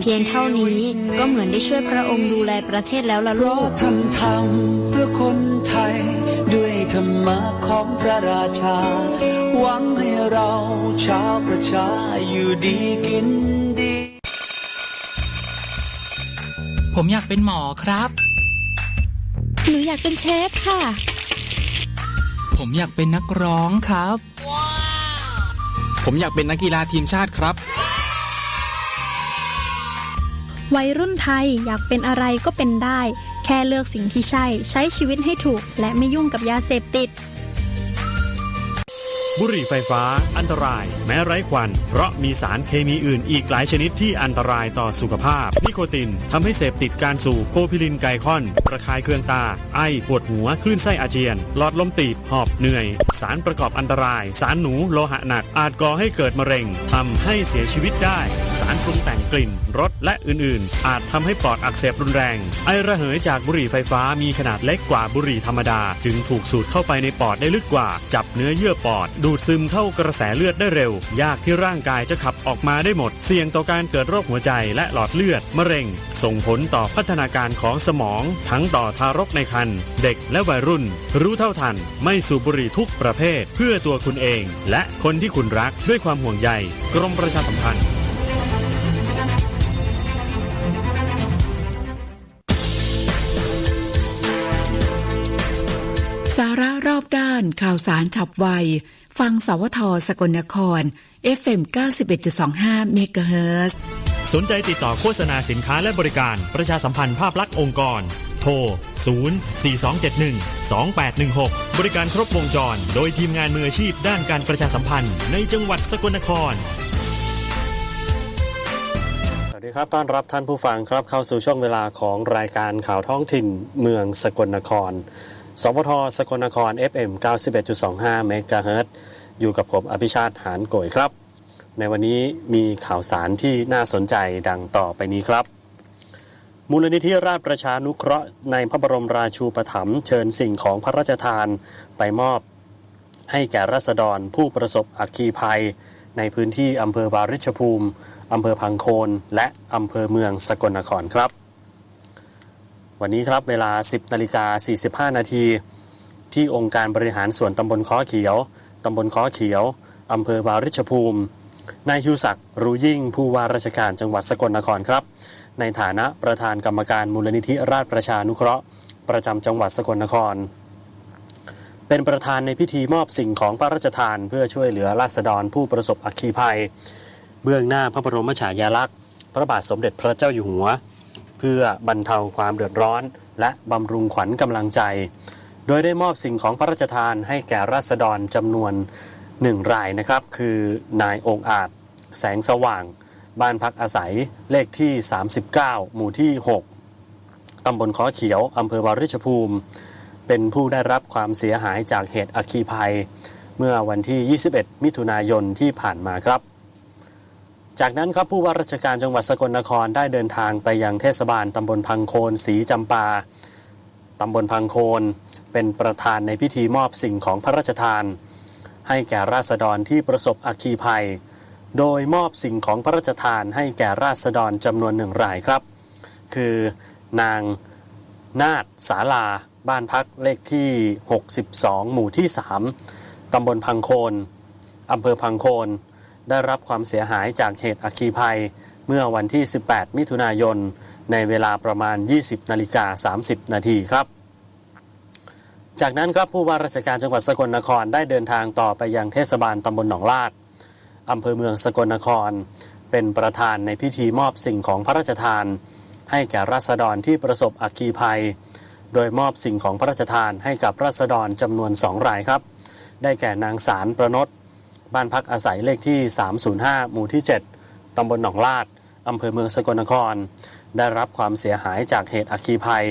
เพียงเท่านี้ก็เหมือนได้ช่วยพระองค์ดูแลประเทศแล้วล่ะเพลูราะกท่านทำเพื่อคนไทย ด้วยธรรมะของพระราชา หวังให้เราชาวประชาอยู่ดีกินดี ผมอยากเป็นหมอครับ หนูอยากเป็นเชฟค่ะ ผมอยากเป็นนักร้องครับ ผมอยากเป็นนักกีฬาทีมชาติครับ วัยรุ่นไทยอยากเป็นอะไรก็เป็นได้ แค่เลือกสิ่งที่ใช่ ใช้ชีวิตให้ถูก และไม่ยุ่งกับยาเสพติด บุหรี่ไฟฟ้า อันตราย แม้ไร้ควัน เพราะมีสารเคมีอื่นอีกหลายชนิดที่อันตรายต่อสุขภาพ นิโคตินทำให้เสพติดการสูบโคพิลินไกคอน ประคายเคืองตา ไอปวดหัว คลื่นไส้อาเจียน หลอดลมตีบ หอบเหนื่อย สารประกอบอันตราย สารหนูโลหะหนัก อาจก่อให้เกิดมะเร็งทำให้เสียชีวิตได้ สารปรุงแต่งกลิ่นรสและอื่นๆ อาจทำให้ปอดอักเสบรุนแรง ไอระเหยจากบุหรี่ไฟฟ้ามีขนาดเล็กกว่าบุหรี่ธรรมดา จึงถูกสูดเข้าไปในปอดได้ลึกกว่า จับเนื้อเยื่อปอดดูดซึมเข้ากระแสเลือดได้เร็ว ยากที่ร่างกายจะขับออกมาได้หมด เสี่ยงต่อการเกิดโรคหัวใจและหลอดเลือด มะเร็ง ส่งผลต่อพัฒนาการของสมอง ทั้งต่อทารกในครรภ์เด็กและวัยรุ่น รู้เท่าทัน ไม่สูบบุหรี่ทุกประเภท เพื่อตัวคุณเอง และคนที่คุณรักด้วยความห่วงใย กรมประชาสัมพันธ์สาระรอบด้านข่าวสารฉับไว ฟังสวทสกลนคร FM 91.25เมกะเฮิรตซ์สนใจติดต่อโฆษณาสินค้าและบริการ ประชาสัมพันธ์ภาพลักษณ์องค์กร โทร 0 4 2 7 1 2 8 1 6 บริการครบวงจร โดยทีมงานมืออาชีพด้านการประชาสัมพันธ์ในจังหวัดสกลนครสวัสดีครับ ต้อนรับท่านผู้ฟังครับเข้าสู่ช่วงเวลาของรายการข่าวท้องถิ่นเมืองสกลนคร สวทสกลนคร FM 91.25 เมกะเฮิรตซ์อยู่กับผมอภิชาติหานโกยครับ ในวันนี้มีข่าวสารที่น่าสนใจดังต่อไปนี้ครับ มูลนิธิราชประชานุเคราะห์ในพระบรมราชูปถัมภ์เชิญสิ่งของพระราชทานไปมอบ ให้แก่รัษฎรผู้ประสบอัคคีภัย ในพื้นที่อำเภอวาริชภูมิอำเภอพังโคน และอำเภอเมืองสกลนครครับ วันนี้ครับเวลา 10นาฬิกา45 นาทีที่องค์การบริหารส่วนตำบลค้อเขียว ตำบลค้อเขียว อำเภอวาริชภูมิ นายชูศักดิ์รู้ยิ่งผู้ว่าราชการจังหวัดสกลนครครับ ในฐานะประธานกรรมการมูลนิธิราชประชานุเคราะห์ ประจำจังหวัดสกลนคร เป็นประธานในพิธีมอบสิ่งของพระราชทานเพื่อช่วยเหลือราษฎรผู้ประสบอัคคีภัย เบื้องหน้าพระบรมฉายาลักษณ์ พระบาทสมเด็จพระเจ้าอยู่หัว พื่อบรรเทาความเดือดร้อน และบำรุงขวัญกำลังใจ โดยได้มอบสิ่งของพระราชทานให้แก่ราษฎรจำนวนหนึ่งรายนะครับ คือนายองอาจ แสงสว่าง บ้านพักอาศัยเลขที่ 39 หมู่ที่ 6 ตำบลค้อเขียวอำเภอวาริชภูมิ เป็นผู้ได้รับความเสียหายจากเหตุอัคคีภัย เมื่อวันที่ 21 มิถุนายนที่ผ่านมาครับ จากนั้นครับผู้ว่าราชการจังหวัดสกลนครได้เดินทางไปยังเทศบาลตำบลพังโคนศรีจำปาตำบลพังโคน เป็นประธานในพิธีมอบสิ่งของพระราชทาน ให้แก่ราษฎรที่ประสบอัคคีภัย โดยมอบสิ่งของพระราชทานให้แก่ราษฎรจำนวนหนึ่งรายครับ คือนางนาฏสาลา บ้านพักเลขที่ 62 หมู่ที่ 3 ตำบลพังโคน อำเภอพังโคน ได้รับความเสียหายจากเหตุอัคคีภัย เมื่อวันที่ 18 มิถุนายน ในเวลาประมาณ 20 นาฬิกา 30 นาทีครับ จากนั้นครับผู้ว่าราชการจังหวัดสกลนครได้เดินทางต่อไปยังเทศบาลตำบลหนองลาดอำเภอเมืองสกลนคร เป็นประธานในพิธีมอบสิ่งของพระราชทาน ให้แก่ราษฎรที่ประสบอัคคีภัย โดยมอบสิ่งของพระราชทานให้กับราษฎรจำนวนสองรายครับ ได้แก่นางสารประนด บ้านพักอาศัยเลขที่ 305 หมู่ที่ 7 ตำบลหนองลาด อำเภอเมืองสกลนคร ได้รับความเสียหายจากเหตุอัคคีภัย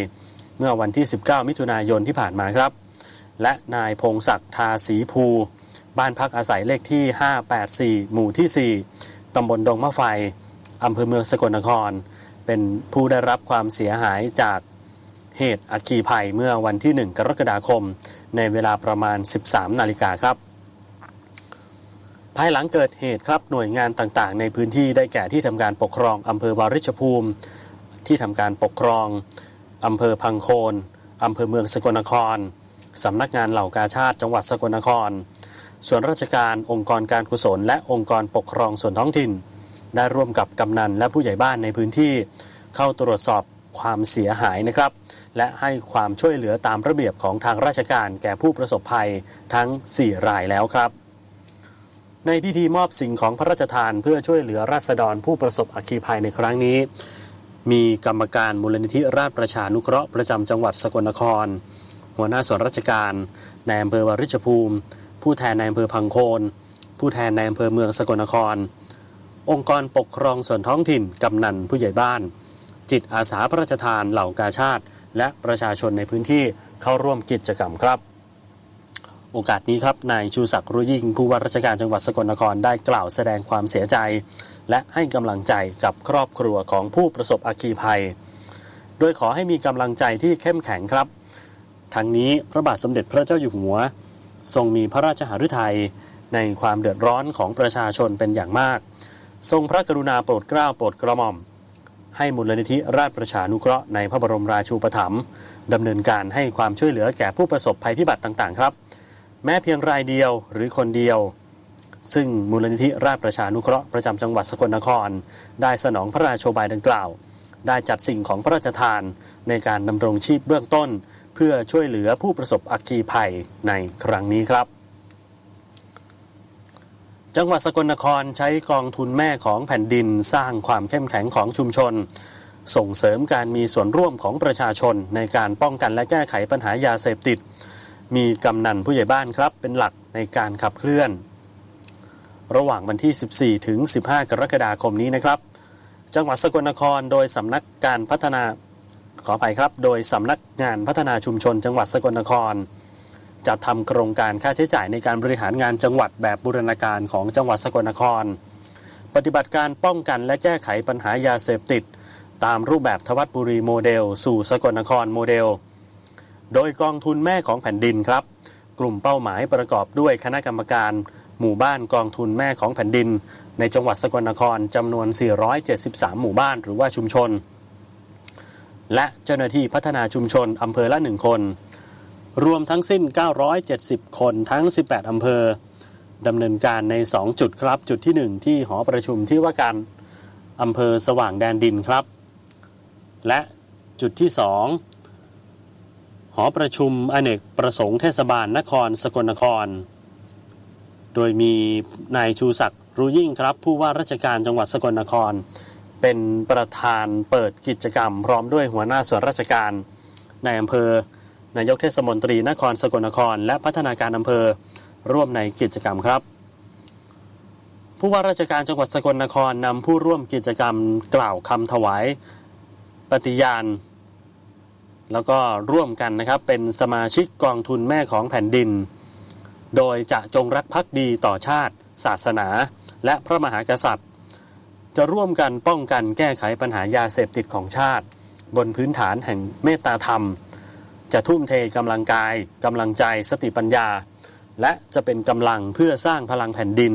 เมื่อวันที่ 19 มิถุนายนที่ผ่านมาครับ และนายพงศักดิ์ทาสีภู บ้านพักอาศัยเลขที่ 584 หมู่ที่ 4 ตำบลดงมะไฟ อำเภอเมืองสกลนคร เป็นผู้ได้รับความเสียหายจากเหตุอัคคีภัยเมื่อวันที่ 1 กรกฎาคม ในเวลาประมาณ 13 นาฬิกาครับ ภายหลังเกิดเหตุครับหน่วยงานต่างๆ ในพื้นที่ได้แก่ที่ทำการปกครองอำเภอวาริชภูมิ ที่ทำการปกครองอำเภอพังโคนอำเภอเมืองสกลนครสำนักงานเหล่ากาชาติจังหวัดสกลนคร ส่วนราชการองค์กรการกุศล และองค์กรปกครองส่วนท้องถิ่น ได้ร่วมกับกำนันและผู้ใหญ่บ้านในพื้นที่ เข้าตรวจสอบความเสียหายนะครับ และให้ความช่วยเหลือตามระเบียบของทางราชการแก่ผู้ประสบภัยทั้ง 4 รายแล้วครับ ในพิธีมอบสิ่งของพระราชทานเพื่อช่วยเหลือราษฎรผู้ประสบอัคคีภัยในครั้งนี้ มีกรรมการมูลนิธิราชประชานุเคราะห์ประจำจังหวัดสกลนคร หัวหน้าส่วนราชการในอำเภอวาริชภูมิ ผู้แทนในอำเภอพังโคน ผู้แทนในอำเภอเมืองสกลนคร องค์กรปกครองส่วนท้องถิ่นกำนันผู้ใหญ่บ้าน จิตอาสาพระราชทานเหล่ากาชาติ และประชาชนในพื้นที่เข้าร่วมกิจกรรมครับ โอกาสนี้ครับนายชูศักดิ์รุยิ่ง ผู้ว่าราชการจังหวัดสกลนครได้กล่าวแสดงความเสียใจ และให้กำลังใจกับครอบครัวของผู้ประสบอัคคีภัย โดยขอให้มีกำลังใจที่เข้มแข็งครับ ทั้งนี้พระบาทสมเด็จพระเจ้าอยู่หัว ทรงมีพระราชหฤทัยในความเดือดร้อนของประชาชนเป็นอย่างมาก ทรงพระกรุณาโปรดเกล้าโปรดกระหม่อม ให้มูลนิธิราชประชานุเคราะห์ในพระบรมราชูปถัมภ์ดำเนินการให้ความช่วยเหลือแก่ผู้ประสบภัยพิบัติต่างๆ ครับ แม้เพียงรายเดียวหรือคนเดียว ซึ่งมูลนิธิราชประชานุเคราะห์ประจำจังหวัดสกลนคร ได้สนองพระราชโบายดังกล่าว ได้จัดสิ่งของพระราชทานในการดำรงชีพเบื้องต้น เพื่อช่วยเหลือผู้ประสบอัคคีภัยในครั้งนี้ครับจังหวัดสกลนครใช้กองทุนแม่ของแผ่นดินสร้างความเข้มแข็งของชุมชน ส่งเสริมการมีส่วนร่วมของประชาชนในการป้องกันและแก้ไขปัญหายาเสพติด มีกำนันผู้ใหญ่บ้านครับ เป็นหลักในการขับเคลื่อน ระหว่างวันที่ 14 ถึง 15 กรกฎาคมนี้นะครับ จังหวัดสกลนครโดยสำนักการพัฒนาขออภัยครับ โดยสำนักงานพัฒนาชุมชน จังหวัดสกลนครจะทำโครงการค่าใช้จ่ายในการบริหารงานจังหวัดแบบบูรณาการของจังหวัดสกลนคร ปฏิบัติการป้องกันและแก้ไขปัญหายาเสพติด ตามรูปแบบทวัดบุรีโมเดล สู่สกลนครโมเดล โดยกองทุนแม่ของแผ่นดินครับ กลุ่มเป้าหมายประกอบด้วยคณะกรรมการ หมู่บ้านกองทุนแม่ของแผ่นดิน ในจังหวัดสกลนครจำนวน 473 หมู่บ้านหรือว่าชุมชน และเจ้าหน้าที่พัฒนาชุมชนอำเภอละหนึ่งคน รวมทั้งสิ้น 970 คนทั้ง 18 อำเภอดำเนินการใน 2 จุดครับ จุดที่ 1 ที่หอประชุมที่ว่าการอำเภอสว่างแดนดินครับ และจุดที่ 2 หอประชุมอเนกประสงค์เทศบาลนครสกลนคร โดยมีนายชูศักดิ์รู้ยิ่งครับผู้ว่าราชการจังหวัดสกลนคร เป็นประธานเปิดกิจกรรม พร้อมด้วยหัวหน้าส่วนราชการในอำเภอนายกเทศมนตรีนครสกลนคร และพัฒนาการอำเภอร่วมในกิจกรรมครับ ผู้ว่าราชการจังหวัดสกลนครนำผู้ร่วมกิจกรรมกล่าวคำถวาย ปฏิญาณ แล้วก็ร่วมกันนะครับเป็นสมาชิกกองทุนแม่ของแผ่นดิน โดยจะจงรักภักดีต่อชาติ ศาสนา และพระมหากษัตริย์ จะร่วมกันป้องกันแก้ไขปัญหายาเสพติดของชาติ บนพื้นฐานแห่งเมตตาธรรม จะทุ่มเทกำลังกายกำลังใจสติปัญญา และจะเป็นกำลังเพื่อสร้างพลังแผ่นดิน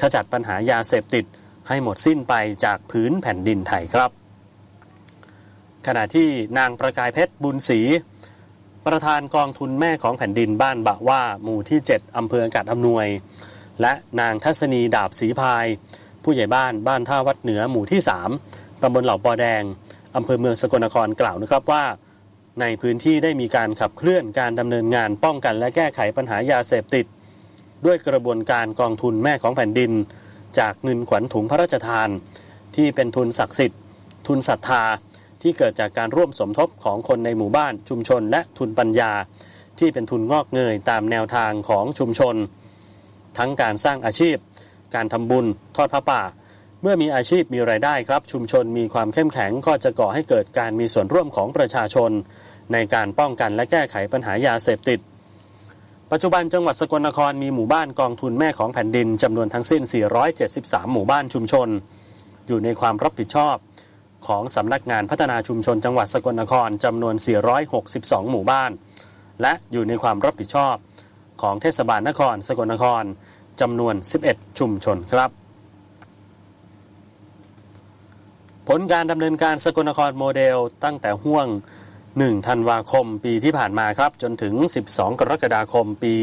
ขจัดปัญหายาเสพติดให้หมดสิ้นไปจากพื้นแผ่นดินไทยครับ ขณะที่นางประกายเพชรบุญศรีประธานกองทุนแม่ของแผ่นดินบ้านบะว่าหมู่ที่ 7 อำเภออากาศอำนวย และนางทัศนีดาบศรีพาย ผู้ใหญ่บ้านบ้านท่าวัดเหนือหมู่ที่ 3 ตำบลเหล่าปอแดง อำเภอเมืองสกลนครกล่าวนะครับว่า ในพื้นที่ได้มีการขับเคลื่อนการดำเนินงานป้องกันและแก้ไขปัญหายาเสพติด ด้วยกระบวนการกองทุนแม่ของแผ่นดิน จากเงินขวัญถุงพระราชทาน ที่เป็นทุนศักดิ์สิทธิ์ ทุนศรัทธา ที่เกิดจากการร่วมสมทบของคนในหมู่บ้านชุมชน และทุนปัญญา ที่เป็นทุนงอกเงยตามแนวทางของชุมชน ทั้งการสร้างอาชีพ การทำบุญ ทอดพระป่า เมื่อมีอาชีพมีรายได้ครับ ชุมชนมีความเข้มแข็งก็จะก่อให้เกิดการมีส่วนร่วมของประชาชน ในการป้องกันและแก้ไขปัญหายาเสพติดปัจจุบันจังหวัดสกลนครมีหมู่บ้านกองทุนแม่ของแผ่นดินจำนวนทั้งสิ้น 473 หมู่บ้านชุมชน อยู่ในความรับผิดชอบ ของสำนักงานพัฒนาชุมชนจังหวัดสกลนครจำนวน 462 หมู่บ้าน และอยู่ในความรับผิดชอบของเทศบาลนครสกลนครจำนวน 11 ชุมชนครับ ผลการดำเนินการสกลนครโมเดลตั้งแต่ห่วง 1 ธันวาคมปีที่ผ่านมาครับ จนถึง 12 กรกฎาคมปี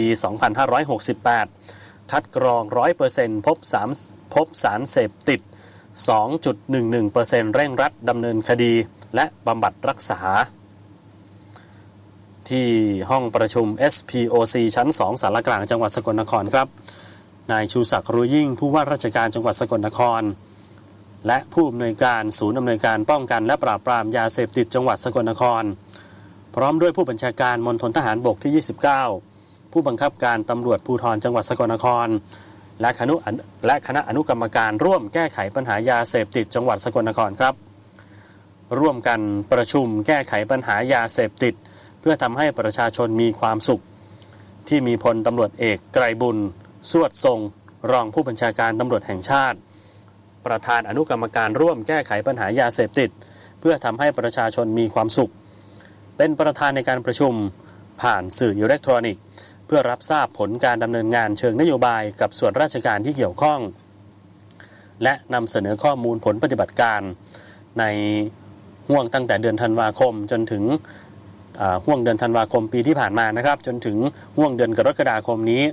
2568 คัดกรอง 100%พบสามพบสารเสพติด 2.11%เร่งรัดดำเนินคดี และบำบัดรักษา ที่ห้องประชุม SPOC ชั้น 2สารกลางจังหวัดสกลนครครับนายชูศักดิ์รู้ยิ่งผู้ว่าราชการจังหวัดสกลนคร และผู้อำนวยการศูนย์อำนวยการป้องกันและปราบปรามยาเสพติดจังหวัดสกลนคร พร้อมด้วยผู้บัญชาการมณฑลทหารบกที่ 29 ผู้บังคับการตำรวจภูธรจังหวัดสกลนคร และคณะและคณะอนุกรรมการร่วมแก้ไขปัญหายาเสพติดจังหวัดสกลนครครับ ร่วมกันประชุมแก้ไขปัญหายาเสพติด เพื่อทำให้ประชาชนมีความสุข ที่มีพลตำรวจเอกไกรบุญ สวดทรง รองผู้บัญชาการตำรวจแห่งชาติ ประธานอนุกรรมการร่วมแก้ไขปัญหายาเสพติด เพื่อทำให้ประชาชนมีความสุข เป็นประธานในการประชุมผ่านสื่ออิเล็กทรอนิกส์ เพื่อรับทราบผลการดำเนินงานเชิงนโยบายกับส่วนราชการที่เกี่ยวข้อง และนำเสนอข้อมูลผลปฏิบัติการ ในห่วงตั้งแต่เดือนธันวาคมจนถึงห่วงเดือนธันวาคมปีที่ผ่านมานะครับ จนถึงห่วงเดือนกรกฎาคมนี้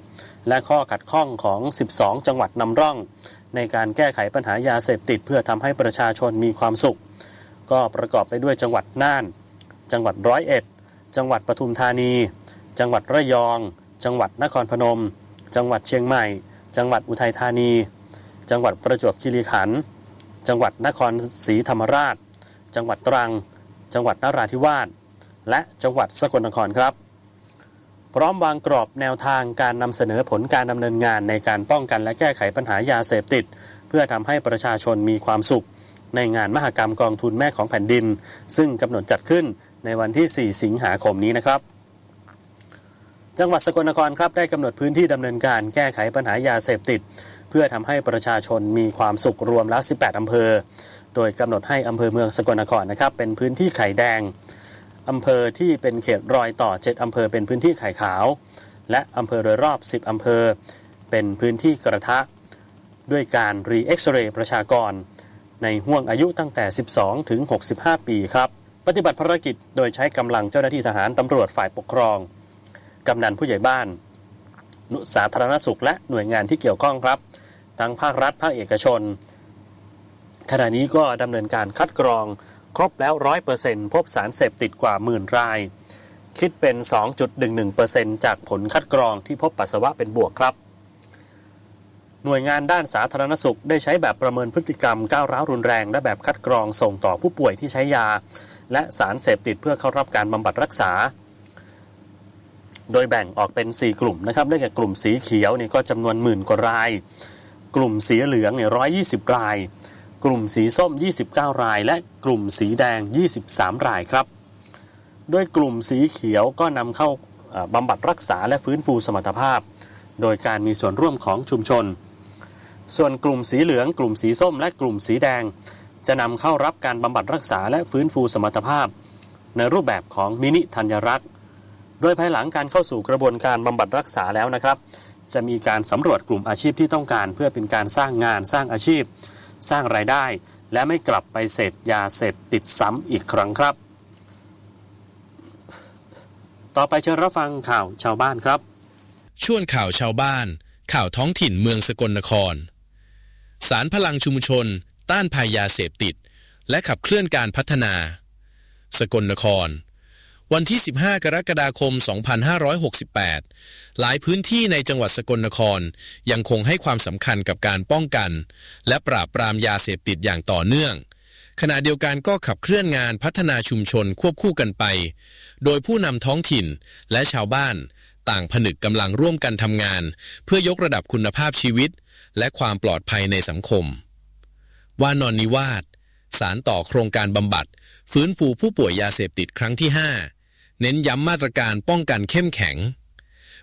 และข้อขัดข้องของ 12 จังหวัดนำร่อง ในการแก้ไขปัญหายาเสพติด เพื่อทำให้ประชาชนมีความสุข ก็ประกอบไปด้วยจังหวัดน่าน จังหวัดร้อยเอ็ด จังหวัดปทุมธานี จังหวัดระยอง จังหวัดนครพนม จังหวัดเชียงใหม่ จังหวัดอุทัยธานี จังหวัดประจวบคีรีขันธ์จังหวัดนครศรีธรรมราช จังหวัดตรัง จังหวัดนราธิวาส และจังหวัดสกลนครครับ พร้อมวางกรอบแนวทางการนำเสนอผลการดำเนินงานในการป้องกันและแก้ไขปัญหายาเสพติด เพื่อทำให้ประชาชนมีความสุข ในงานมหกรรมกองทุนแม่ของแผ่นดิน ซึ่งกำหนดจัดขึ้นในวันที่ 4 สิงหาคมนี้นะครับ จังหวัดสกลนครครับได้กำหนดพื้นที่ดำเนินการแก้ไขปัญหายาเสพติด เพื่อทำให้ประชาชนมีความสุขรวมแล้ว 18 อำเภอ โดยกำหนดให้อำเภอเมืองสกลนครนะครับเป็นพื้นที่ไข่แดงอำเภอที่เป็นเขตรอยต่อ 7 อำเภอเป็นพื้นที่ไข่ขาว และอำเภอโดยรอบ 10 อำเภอ เป็นพื้นที่กระทะ ด้วยการรีเอ็กซเรย์ประชากร ในห่วงอายุตั้งแต่ 12 ถึง 65 ปีครับ ปฏิบัติภารกิจโดยใช้กำลังเจ้าหน้าที่ทหารตำรวจฝ่ายปกครอง กำนันผู้ใหญ่บ้าน นุสาธารณสุขและหน่วยงานที่เกี่ยวข้องครับ ทั้งภาครัฐภาคเอกชน ขณะนี้ก็ดำเนินการคัดกรองครบแล้ว 100%พบสารเสพติดกว่าหมื่นราย คิดเป็น 2.11%จากผลคัดกรองที่พบปัสสาวะเป็นบวกครับหน่วยงานด้านสาธารณสุขได้ใช้แบบประเมินพฤติกรรมก้าวร้าวรุนแรง และแบบคัดกรองส่งต่อผู้ป่วยที่ใช้ยา และสารเสพติดเพื่อเข้ารับการบำบัดรักษา โดยแบ่งออกเป็น 4 กลุ่มนะครับได้แก่กลุ่มสีเขียวเนี่ยก็จำนวนหมื่นกว่าราย กลุ่มสีเหลืองเนี่ย120ราย กลุ่มสีส้ม 29 ราย และกลุ่มสีแดง 23 รายครับ โดยกลุ่มสีเขียวก็นำเข้าบำบัดรักษาและฟื้นฟูสมรรถภาพ โดยการมีส่วนร่วมของชุมชน ส่วนกลุ่มสีเหลือง กลุ่มสีส้ม และกลุ่มสีแดง จะนำเข้ารับการบำบัดรักษาและฟื้นฟูสมรรถภาพ ในรูปแบบของมินิธัญรักษ โดยภายหลังการเข้าสู่กระบวนการบำบัดรักษาแล้วนะครับ จะมีการสำรวจกลุ่มอาชีพที่ต้องการ เพื่อเป็นการสร้างงานสร้างอาชีพ สร้างรายได้ และไม่กลับไปเสพยาเสพติดซ้ำอีกครั้งครับ ต่อไปเชิญรับฟังข่าวชาวบ้านครับช่วงข่าวชาวบ้าน ข่าวท้องถิ่นเมืองสกลนคร สารพลังชุมชน ต้านภัยยาเสพติด และขับเคลื่อนการพัฒนา สกลนคร วันที่ 15 กรกฎาคม 2568 หลายพื้นที่ในจังหวัดสกลนคร ยังคงให้ความสำคัญกับการป้องกัน และปราบปรามยาเสพติดอย่างต่อเนื่อง ขณะเดียวกันก็ขับเคลื่อนงานพัฒนาชุมชนควบคู่กันไป โดยผู้นำท้องถิ่นและชาวบ้าน ต่างผนึกกำลังร่วมกันทำงาน เพื่อยกระดับคุณภาพชีวิต และความปลอดภัยในสังคม วานอนนิวาสสารต่อโครงการบำบัด ฟื้นฟูผู้ป่วยยาเสพติดครั้งที่ 5 เน้นย้ำมาตรการป้องกันเข้มแข็ง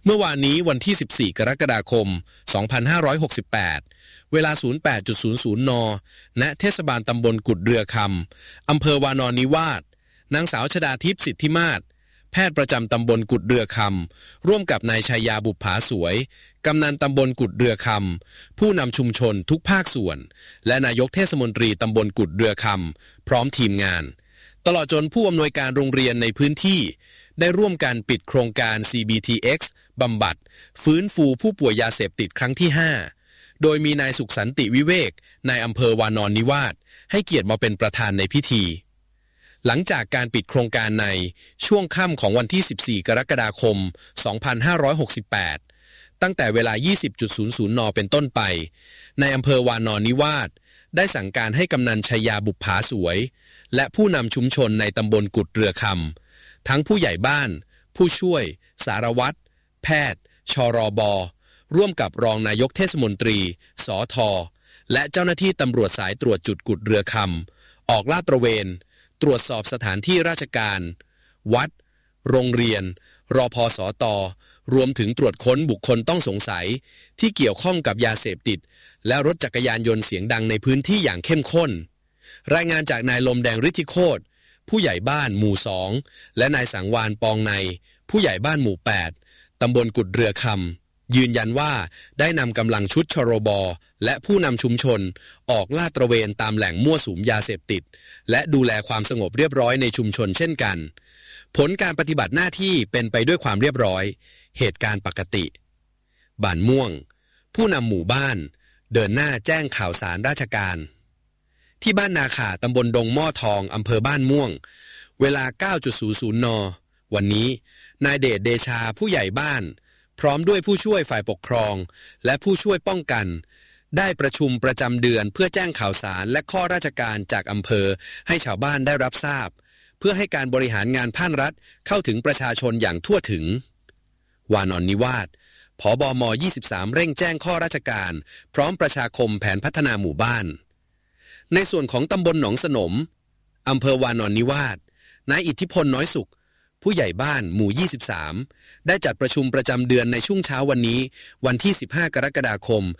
เมื่อวานนี้วันที่ 14 กรกฎาคม 2568 เวลา 08.00 น ณ เทศบาลตำบลกุดเรือคำอำเภอวานอนนิวาสนางสาวชดาทิพย์สิทธิมาศแพทย์ประจำตำบลกุดเรือคำร่วมกับนายชายาบุปผาสวย กำนันตำบลกุดเรือคำผู้นำชุมชนทุกภาคส่วน และนายกเทศมนตรีตำบลกุดเรือคำพร้อมทีมงาน ตลอดจนผู้อำนวยการโรงเรียนในพื้นที่ ได้ร่วมกันปิดโครงการ CBTX บำบัด ฟื้นฟูผู้ป่วยยาเสพติดครั้งที่ 5 โดยมีนายสุขสันติวิเวกนายอำเภอวานอนนิวาสให้เกียรติมาเป็นประธานในพิธี หลังจากการปิดโครงการในช่วงค่ำของวันที่ 14 กรกฎาคม 2568 ตั้งแต่เวลา 20.00 น เป็นต้นไป ในอำเภอวานอนนิวาสได้สั่งการให้กำนันชยาบุปผาสวย และผู้นำชุมชนในตำบลกุดเรือคำทั้งผู้ใหญ่บ้าน ผู้ช่วย สารวัตร แพทย์ ชรบ ร่วมกับรองนายกเทศมนตรี สอทอและเจ้าหน้าที่ตำรวจสายตรวจจุดกุดเรือคำออกลาดตระเวน ตรวจสอบสถานที่ราชการ วัด โรงเรียน รอพอสอตอรวมถึงตรวจค้นบุคคลต้องสงสัย ที่เกี่ยวข้องกับยาเสพติด และรถจักรยานยนต์เสียงดังในพื้นที่อย่างเข้มข้น รายงานจากนายลมแดงฤทธิโคตรผู้ใหญ่บ้านหมู่สองและนายสังวานปองใน ผู้ใหญ่บ้านหมู่ 8 ตำบลกุดเรือคำยืนยันว่าได้นำกำลังชุดชรบอ และผู้นำชุมชน ออกลาดตระเวนตามแหล่งมั่วสุมยาเสพติด และดูแลความสงบเรียบร้อยในชุมชนเช่นกัน ผลการปฏิบัติหน้าที่เป็นไปด้วยความเรียบร้อย เหตุการณ์ปกติบ้านม่วง ผู้นำหมู่บ้าน เดินหน้าแจ้งข่าวสารราชการ ที่บ้านนาขาตำบลดงหม้อทองอำเภอบ้านม่วง เวลา 9.00 น วันนี้ นายเดชเดชาผู้ใหญ่บ้าน พร้อมด้วยผู้ช่วยฝ่ายปกครอง และผู้ช่วยป้องกัน ได้ประชุมประจำเดือนเพื่อแจ้งข่าวสารและข้อราชการจากอำเภอให้ชาวบ้านได้รับทราบ เพื่อให้การบริหารงานภาครัฐเข้าถึงประชาชนอย่างทั่วถึง วานอนนิวาสผอบอม 23 เร่งแจ้งข้อราชการ พร้อมประชาคมแผนพัฒนาหมู่บ้าน ในส่วนของตำบลหนองสนมอำเภอวานอนนิวาสนายอิทธิพลน้อยสุข ผู้ใหญ่บ้านหมู่ 23 ได้จัดประชุมประจำเดือนในช่วงเช้าวันนี้ วันที่ 15 กรกฎาคม 2568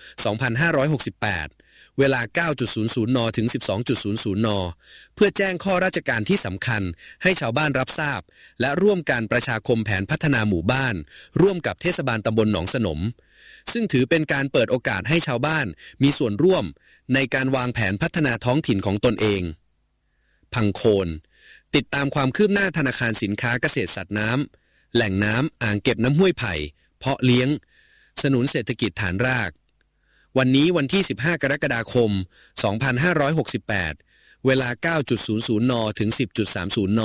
เวลา 9.00 น ถึง 12.00 น เพื่อแจ้งข้อราชการที่สำคัญให้ชาวบ้านรับทราบ และร่วมการประชาคมแผนพัฒนาหมู่บ้าน ร่วมกับเทศบาลตำบลหนองสนม ซึ่งถือเป็นการเปิดโอกาสให้ชาวบ้านมีส่วนร่วมในการวางแผนพัฒนาท้องถิ่นของตนเอง พังโคน ติดตามความคืบหน้าธนาคารสินค้าเกษตรสัตว์น้ำแหล่งน้ำอ่างเก็บน้ำห้วยไผ่ เพาะเลี้ยง สนุนเศรษฐกิจฐานราก วันนี้วันที่ 15 กรกฎาคม 2568 เวลา 9.00 น ถึง 10.30 น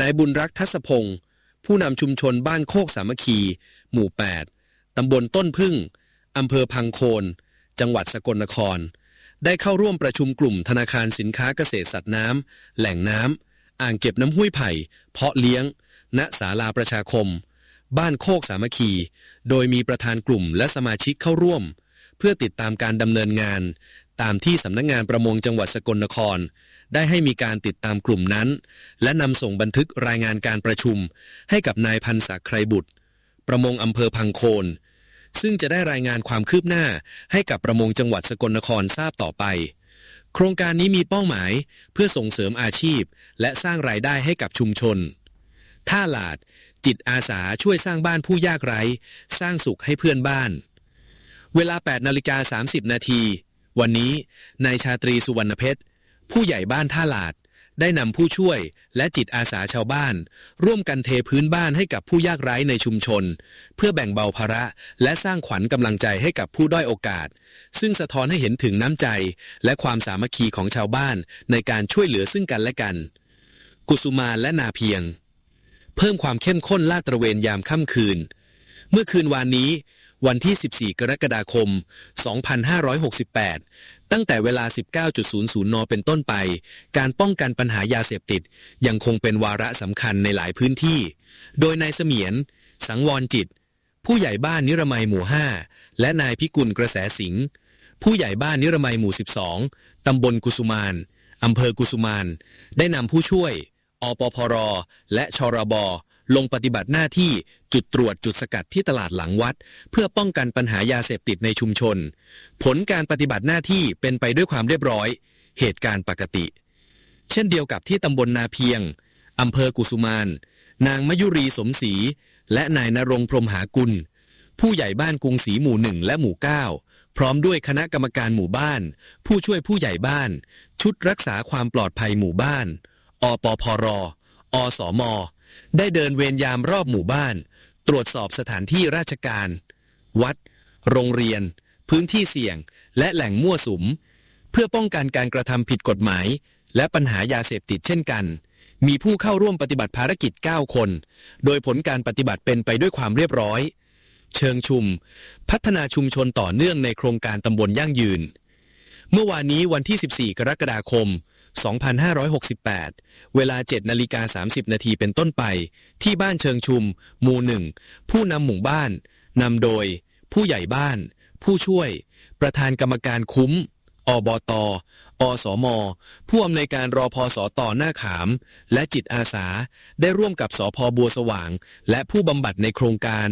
นายบุญรักทัศพงศ์ผู้นำชุมชนบ้านโคกสามัคคี หมู่ 8 ตำบลต้นพึ่งอำเภอพังโคน จังหวัดสกลนคร ได้เข้าร่วมประชุมกลุ่มธนาคารสินค้าเกษตรสัตว์น้ำแหล่งน้ำอ่างเก็บน้ำห้วยไผ่ เพาะเลี้ยง ณศาลาประชาคม บ้านโคกสามัคคี โดยมีประธานกลุ่มและสมาชิกเข้าร่วม เพื่อติดตามการดำเนินงาน ตามที่สำนักงงานประมงจังหวัดสกลนคร ได้ให้มีการติดตามกลุ่มนั้น และนำส่งบันทึกรายงานการประชุม ให้กับนายพันศักดิ์ไครบุตร ประมงอำเภอพังโคน ซึ่งจะได้รายงานความคืบหน้าให้กับประมงจังหวัดสกลนครทราบต่อไป โครงการนี้มีเป้าหมายเพื่อส่งเสริมอาชีพ และสร้างรายได้ให้กับชุมชน ท่าหลาด จิตอาสาช่วยสร้างบ้านผู้ยากไร้ สร้างสุขให้เพื่อนบ้าน เวลา8นาฬิกา30นาที วันนี้นายชาตรีสุวรรณเพชรผู้ใหญ่บ้านท่าหลาด ได้นำผู้ช่วยและจิตอาสาชาวบ้าน ร่วมกันเทพื้นบ้านให้กับผู้ยากไร้ในชุมชน เพื่อแบ่งเบาภาระและสร้างขวัญกำลังใจให้กับผู้ด้อยโอกาส ซึ่งสะท้อนให้เห็นถึงน้ำใจ และความสามัคคีของชาวบ้านในการช่วยเหลือซึ่งกันและกัน กุสุมานและนาเพียง เพิ่มความเข้มข้นลาดตระเวนยามค่ำคืน เมื่อคืนวานนี้วันที่ 14 กรกฎาคม 2568 ตั้งแต่เวลา 19.00 น เป็นต้นไป การป้องกันปัญหายาเสพติด ยังคงเป็นวาระสำคัญในหลายพื้นที่ โดยนายเสมียน สังวรจิต ผู้ใหญ่บ้านนิรมัยหมู่ 5 และนายพิกุลกระแสสิงห์ผู้ใหญ่บ้านนิรมัยหมู่ 12 ตำบลกุสุมานอำเภอกุสุมาน ได้นำผู้ช่วย อปพร และชรบ ลงปฏิบัติหน้าที่จุดตรวจจุดสกัดที่ตลาดหลังวัด เพื่อป้องกันปัญหายาเสพติดในชุมชน ผลการปฏิบัติหน้าที่เป็นไปด้วยความเรียบร้อย เหตุการณ์ปกติ เช่นเดียวกับที่ตำบลนาเพียงอำเภอกุสุมาน นางมยุรีสมศรี และนายนรงพรมหากุล ผู้ใหญ่บ้านกรุงศรีหมู่หนึ่งและหมู่เก้าพร้อมด้วยคณะกรรมการหมู่บ้าน ผู้ช่วยผู้ใหญ่บ้าน ชุดรักษาความปลอดภัยหมู่บ้านอปพรอสม ได้เดินเวรยามรอบหมู่บ้าน ตรวจสอบสถานที่ราชการ วัด โรงเรียน พื้นที่เสี่ยง และแหล่งมั่วสุม เพื่อป้องกันการกระทำผิดกฎหมาย และปัญหายาเสพติดเช่นกัน มีผู้เข้าร่วมปฏิบัติภารกิจ 9 คน โดยผลการปฏิบัติเป็นไปด้วยความเรียบร้อย เชิงชุม พัฒนาชุมชนต่อเนื่องในโครงการตำบลยั่งยืน เมื่อวานนี้วันที่ 14 กรกฎาคม 2568 เวลา 7นาฬิกา30 นาทีเป็นต้นไป ที่บ้านเชิงชุม หมู่หนึ่ง ผู้นำหมู่บ้าน นำโดย ผู้ใหญ่บ้าน ผู้ช่วย ประธานกรรมการคุ้ม อบต อสม ผู้อำนวยการรอพอสอต่อหน้าขาม และจิตอาสา ได้ร่วมกับสพบัวสว่าง และผู้บำบัดในโครงการ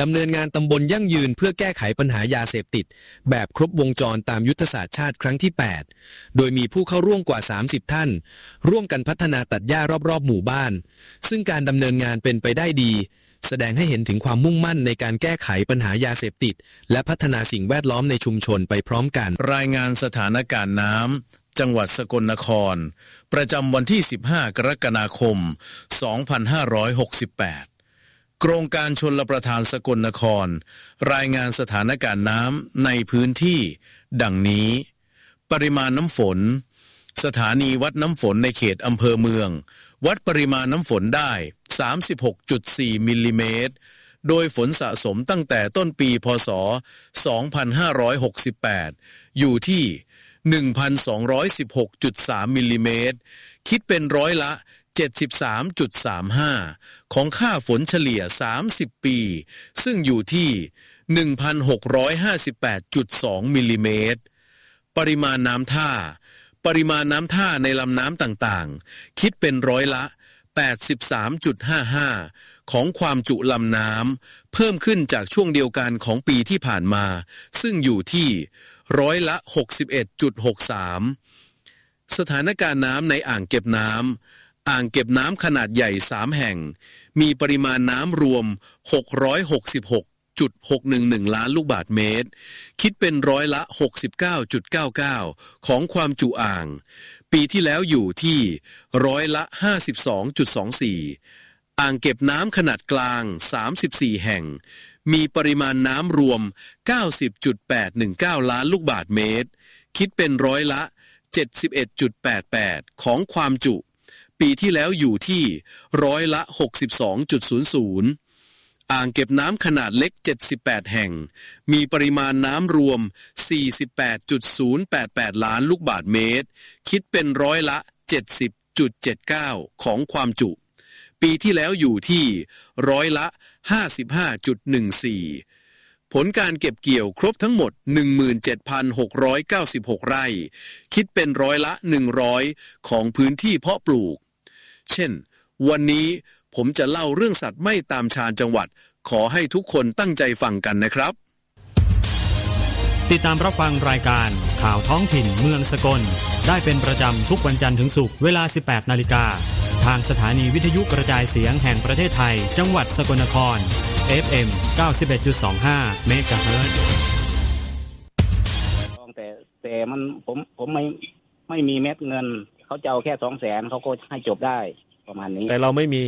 ดำเนินงานตำบลยั่งยืนเพื่อแก้ไขปัญหายาเสพติด แบบครบวงจรตามยุทธศาสตร์ชาติครั้งที่ 8 โดยมีผู้เข้าร่วมกว่า 30 ท่าน ร่วมกันพัฒนาตัดหญ้ารอบๆ หมู่บ้าน ซึ่งการดำเนินงานเป็นไปได้ดี แสดงให้เห็นถึงความมุ่งมั่นในการแก้ไขปัญหายาเสพติด และพัฒนาสิ่งแวดล้อมในชุมชนไปพร้อมกัน รายงานสถานการณ์น้ำจังหวัดสกลนคร ประจำวันที่ 15 กรกฎาคม 2568 โครงการชนลประทานสกลนคร รายงานสถานการณ์น้ำในพื้นที่ ดังนี้ ปริมาณน้ำฝน สถานีวัดน้ำฝนในเขตอำเภอเมือง วัดปริมาณน้ำฝนได้ 36.4 มิลลิเมตร โดยฝนสะสมตั้งแต่ต้นปีพศ 2568 อยู่ที่ 1,216.3 มิลลิเมตร คิดเป็นร้อยละ 73.35 ของค่าฝนเฉลี่ย 30 ปี ซึ่งอยู่ที่ 1,658.2 มิลลิเมตร ปริมาณน้ำท่า ปริมาณน้ำท่าในลำน้ำต่างๆ คิดเป็นร้อยละ 83.55 ของความจุลำน้ำ เพิ่มขึ้นจากช่วงเดียวกันของปีที่ผ่านมา ซึ่งอยู่ที่ร้อยละ 61.63 สถานการณ์น้ำในอ่างเก็บน้ำ อ่างเก็บน้ำขนาดใหญ่ 3 แห่ง มีปริมาณน้ำรวม 666.611 ล้านลูกบาทเมตร คิดเป็นร้อยละ 69.99 ของความจุอ่าง ปีที่แล้วอยู่ที่ร้อยละ 52.24 อ่างเก็บน้ำขนาดกลาง 34 แห่ง มีปริมาณน้ำรวม 90.819 ล้านลูกบาทเมตร คิดเป็นร้อยละ 71.88 ของความจุ ปีที่แล้วอยู่ที่ร้อยละ 62.00 อ่างเก็บน้ำขนาดเล็ก 78 แห่ง มีปริมาณน้ำรวม 48.088 ล้านลูกบาทเมตร คิดเป็นร้อยละ 70.79 ของความจุ ปีที่แล้วอยู่ที่ร้อยละ 55.14ผลการเก็บเกี่ยวครบทั้งหมด 17,696 ไร่ คิดเป็นร้อยละ 100 ของพื้นที่เพาะปลูก เช่น วันนี้ผมจะเล่าเรื่องสัตว์ไม่ตามชานจังหวัด ขอให้ทุกคนตั้งใจฟังกันนะครับ ติดตามรับฟังรายการข่าวท้องถิ่นเมืองสกล ได้เป็นประจำทุกวันจันทร์ถึงศุกร์เวลา 18 นาฬิกา ทางสถานีวิทยุกระจายเสียงแห่งประเทศไทย จังหวัดสกลนคร FM 91.25 เมกะเฮิรตซ์แต่แต่มันผมผมไม่ไม่มีเม็ดเงิน เขาจะเอาแค่สองแสนเขาก็ให้จบได้ประมาณนี้ แต่เราไม่มี